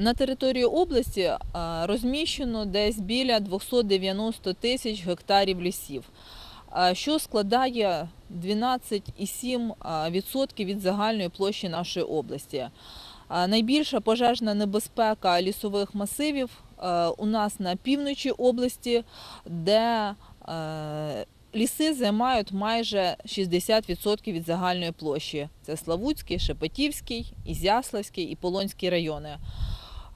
На території області е, розміщено десь біля 290 тисяч гектарів лісів, е, що складає 12,7% від загальної площі нашої області. Е, Найбільша пожежна небезпека лісових масивів е, у нас на півночі області, де е, ліси займають майже 60% від загальної площі. Це Славутський, Шепетівський, Ізяславський і Полонський райони.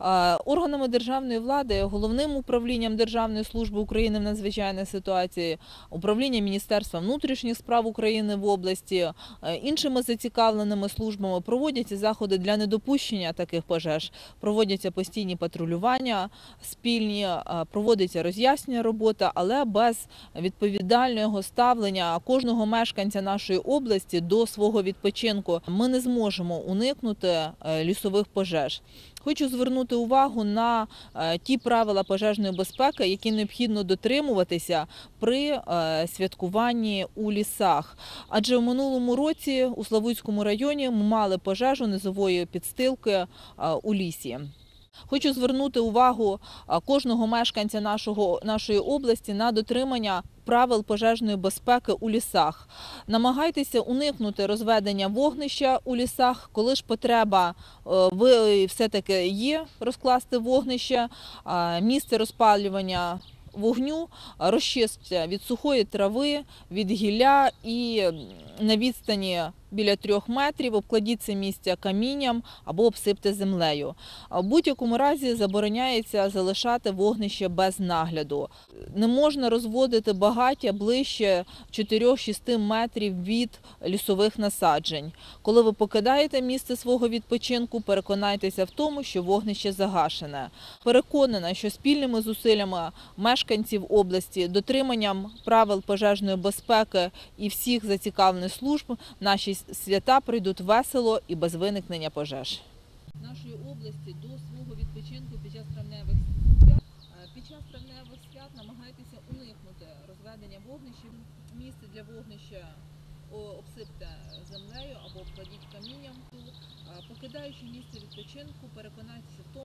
Е, Органами державної влади, головним управлінням Державної служби України в надзвичайній ситуації, управлінням Міністерства внутрішніх справ України в області, е, іншими зацікавленими службами проводяться заходи для недопущення таких пожеж, проводяться постійні патрулювання спільні, е, проводиться роз'яснення робота, але без відповідального ставлення кожного мешканця нашої області до свого відпочинку ми не зможемо уникнути лісових пожеж. Хочу звернути увагу на е, ті правила пожежної безпеки, які необхідно дотримуватися при е, святкуванні у лісах. Адже в минулому році у Славутському районі ми мали пожежу низової підстилки е, у лісі. Хочу звернути увагу кожного мешканця нашого, нашої області на дотримання правил пожежної безпеки у лісах. Намагайтеся уникнути розведення вогнища у лісах, коли ж потреба е, ви все-таки є розкласти вогнище, місце розпалювання вогню а, розчиститься від сухої трави, від гілля і на відстані біля трьох метрів обкладіть це місце камінням або обсипте землею. В будь-якому разі забороняється залишати вогнище без нагляду. Не можна розводити багаття ближче 4-6 метрів від лісових насаджень. Коли ви покидаєте місце свого відпочинку, переконайтеся в тому, що вогнище загашене. Переконана, що спільними зусиллями мешканців області, дотриманням правил пожежної безпеки і всіх зацікавлених служб наші свята пройдуть весело і без виникнення пожеж. Нашої області до свого відпочинку під час травневих свят е, під час травневих свят намагайтеся уникнути розведення вогнища. Місце для вогнища обсипте землею або обкладіть камінням. Е, Покидаючи місце відпочинку, переконайтеся в тому.